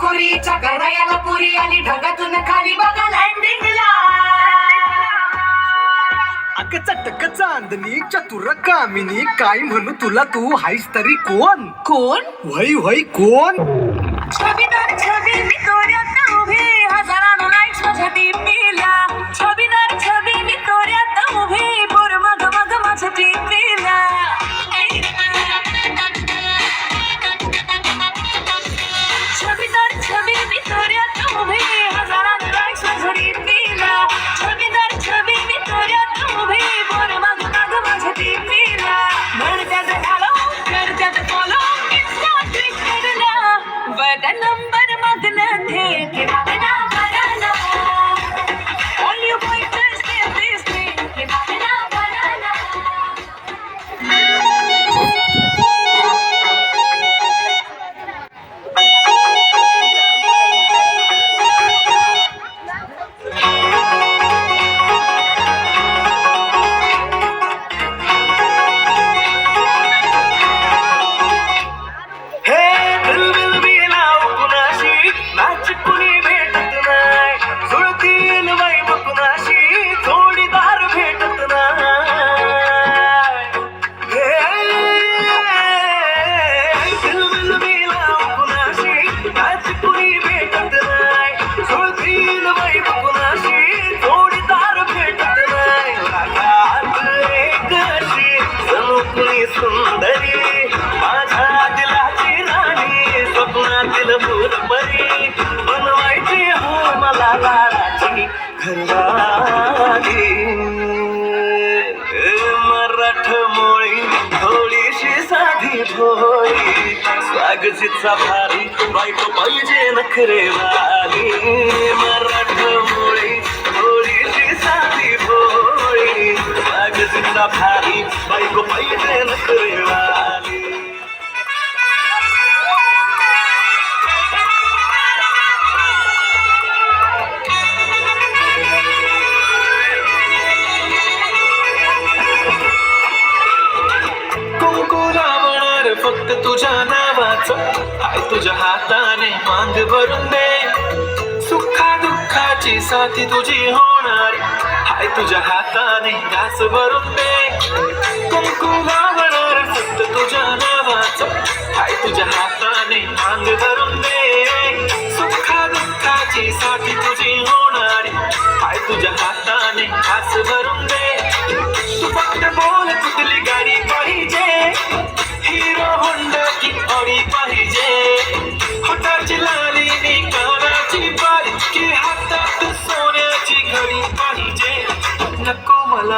कुरकुरीच्या गरायाला पुरी आली. ढगातून खाली बघा लँडिंगला अग चटक चांदणी चतुर कामिनी काय म्हणू तुला तू? हायस तरी कोण? कोण? वय वय कोण? नंबर मागणं थेट मराठ मोळी थोडीशी साधी भोळी स्वागतीचा भारी बायको पाहिजे नखरे वाली. मराठ मोळी थोडीशी साधी भोळी स्वागतीचा भारी बायको पाहिजे नखरे आय हाय तुझ्या हाताने मांग भरून दे. सुखा दुःखाची साथी तुझी होणार. हाय तुझ्या हाताने घास भरून दे. कुंकू लावणार फक्त तुझ्या नावाचं. हाय तुझ्या